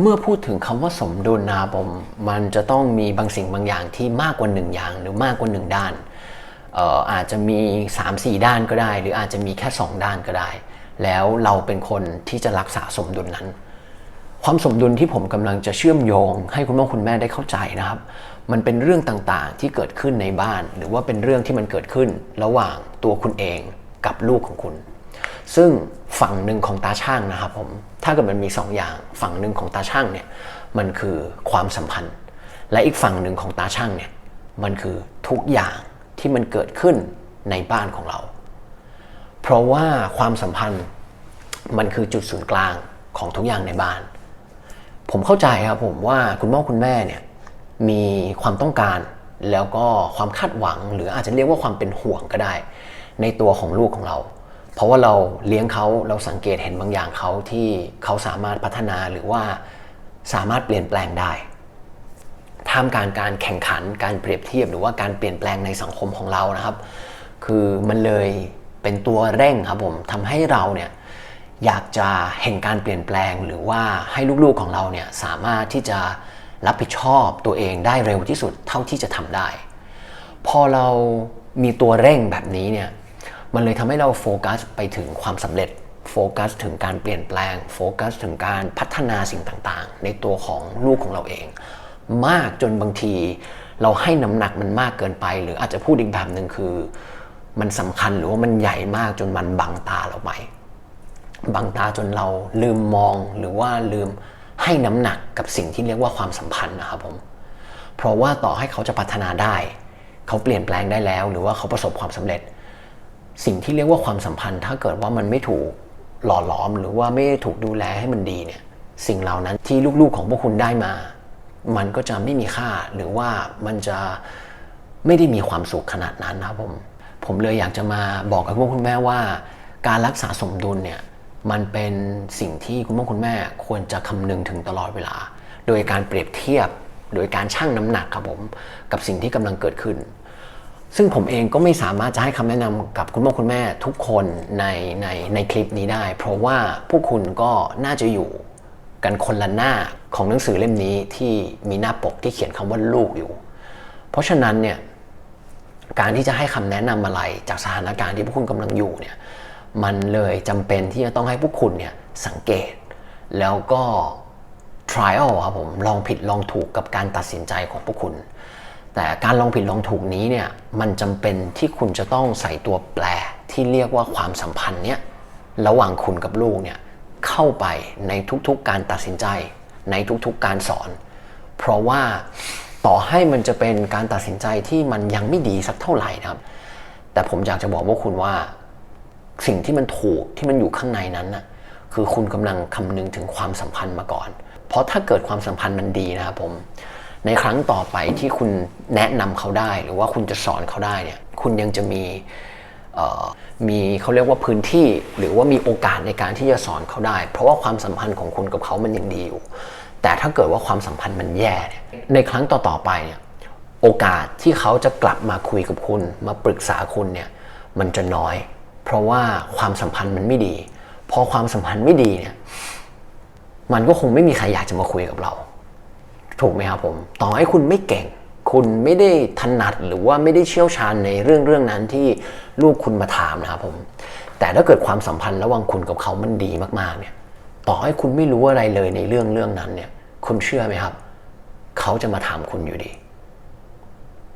เมื่อพูดถึงคำว่าสมดุลนะผมมันจะต้องมีบางสิ่งบางอย่างที่มากกว่าหนึ่งอย่างหรือมากกว่าหนึ่งด้านอาจจะมี 3-4 ด้านก็ได้ หรืออาจจะมีแค่ 2 ด้านก็ได้ แล้วเราเป็นคนที่จะรักษาสมดุลนั้น ความสมดุลที่ผมกำลังจะเชื่อมโยง ให้คุณพ่อคุณแม่ได้เข้าใจนะครับ มันเป็นเรื่องต่างๆที่เกิดขึ้นในบ้าน หรือว่าเป็นเรื่องที่มันเกิดขึ้นระหว่างตัวคุณเองกับลูกของคุณ ซึ่ง ฝั่งหนึ่งของตาช่างนะครับผมถ้าเกิดมันมีสองอย่าง ฝั่งหนึ่งของตาช่างเนี่ยมันคือความสัมพันธ์ และอีกฝั่งหนึ่งของตาช่างเนี่ยมันคือทุกอย่างที่มันเกิดขึ้นในบ้านของเรา เพราะว่าความสัมพันธ์มันคือจุดศูนย์กลางของทุกอย่างในบ้าน ผมเข้าใจครับผมว่าคุณพ่อคุณแม่เนี่ยมีความต้องการแล้วก็ความคาดหวัง หรืออาจจะเรียกว่าความเป็นห่วงก็ได้ ในตัวของลูกของเรา เพราะว่าเราเลี้ยงเขาเราสังเกตเห็นบางอย่างเขาที่เขาสามารถพัฒนาหรือว่าสามารถเปลี่ยนแปลงได้ท่ามกลางการแข่งขันการเปรียบเทียบหรือว่าการเปลี่ยนแปลงในสังคมของเรานะครับ คือมันเลยเป็นตัวเร่งครับผมทำให้เราเนี่ยอยากจะเห็นการเปลี่ยนแปลงหรือว่าให้ลูกๆของเราเนี่ยสามารถที่จะรับผิดชอบตัวเองได้เร็วที่สุดเท่าที่จะทำได้ พอเรามีตัวเร่งแบบนี้เนี่ย มันเลยทำให้เราโฟกัสไปถึงความสำเร็จโฟกัสถึงการเปลี่ยนแปลงโฟกัสถึงการพัฒนาสิ่งต่างๆ ในตัวของลูกของเราเอง มากจนบางทีเราให้น้ำหนักมันมากเกินไป หรืออาจจะพูดอีกแบบหนึ่งคือ มันสำคัญหรือว่ามันใหญ่มากจนมันบังตาเราไปบังตาจนเราลืมมองหรือว่าลืมให้น้ำหนักกับสิ่งที่เรียกว่าความสัมพันธ์นะครับผมเพราะว่าต่อให้เขาจะพัฒนาได้ เขาเปลี่ยนแปลงได้แล้ว หรือว่าเขาประสบความสำเร็จ สิ่งที่เรียกว่าความสัมพันธ์ ถ้าเกิดว่ามันไม่ถูกหล่อหลอมหรือว่าไม่ถูกดูแลให้มันดีเนี่ยสิ่งเหล่านั้นที่ลูกๆของพวกคุณได้มา มันก็จะไม่มีค่าหรือว่ามันจะไม่ได้มีความสุขขนาดนั้นนะครับผมผมเลยอยากจะมาบอกกับพวกคุณแม่ว่า การรักษาสมดุลเนี่ยมันเป็นสิ่งที่คุณพ่อคุณแม่ควรจะคำนึงถึงตลอดเวลา โดยการเปรียบเทียบโดยการชั่งน้ำหนักครับผมกับสิ่งที่กำลังเกิดขึ้น ซึ่งผมเองก็ไม่สามารถจะให้คำแนะนำกับคุณพ่อคุณแม่ทุกคนในในในคลิปนี้ได้ เพราะว่าพวกคุณก็น่าจะอยู่กันคนละหน้าของหนังสือเล่มนี้ที่มีหน้าปกที่เขียนคำว่าลูกอยู่ เพราะฉะนั้นเนี่ยการที่จะให้คำแนะนำอะไรจากสถานการณ์ที่พวกคุณกำลังอยู่เนี่ยมันเลยจำเป็นที่จะต้องให้พวกคุณเนี่ยสังเกต แล้วก็ trial ครับผมลองผิดลองถูกกับการตัดสินใจของพวกคุณ แต่การลองผิดลองถูกนี้เนี่ยมันจำเป็นที่คุณจะต้องใส่ตัวแปรที่เรียกว่าความสัมพันธ์เนี่ยระหว่างคุณกับลูกเนี่ยเข้าไปในทุกๆการตัดสินใจ ในทุกๆการสอน เพราะว่าต่อให้มันจะเป็นการตัดสินใจที่มันยังไม่ดีสักเท่าไหร่นะครับ แต่ผมอยากจะบอกพวกคุณว่า สิ่งที่มันถูกที่มันอยู่ข้างในนั้นน่ะคือคุณกำลังคำนึงถึงความสัมพันธ์มาก่อน เพราะถ้าเกิดความสัมพันธ์มันดีนะครับผม ในครั้งต่อไปที่คุณแนะนำเขาได้ หรือว่าคุณจะสอนเขาได้เนี่ยคุณยังจะมีมีเขาเรียกว่าพื้นที่หรือว่ามีโอกาสในการที่จะสอนเขาได้ เพราะว่าความสัมพันธ์ของคุณกับเขามันยังดีอยู่ แต่ถ้าเกิดว่าความสัมพันธ์มันแย่เนี่ยในครั้งต่อๆไปเนี่ยโอกาสที่เขาจะกลับมาคุยกับคุณ มาปรึกษาคุณเนี่ยมันจะน้อย เพราะว่าความสัมพันธ์มันไม่ดี พอความสัมพันธ์ไม่ดีเนี่ยมันก็คงไม่มีใครอยากจะมาคุยกับเรา ถูกไหมครับผม ต่อให้คุณไม่เก่ง คุณไม่ได้ถนัดหรือว่าไม่ได้เชี่ยวชาญในเรื่องเรื่องนั้นที่ลูกคุณมาถามนะครับผม แต่ถ้าเกิดความสัมพันธ์ระหว่างคุณกับเขามันดีมากๆเนี่ย ต่อให้คุณไม่รู้อะไรเลยในเรื่องเรื่องนั้นเนี่ย คุณเชื่อไหมครับ เขาจะมาถามคุณอยู่ดี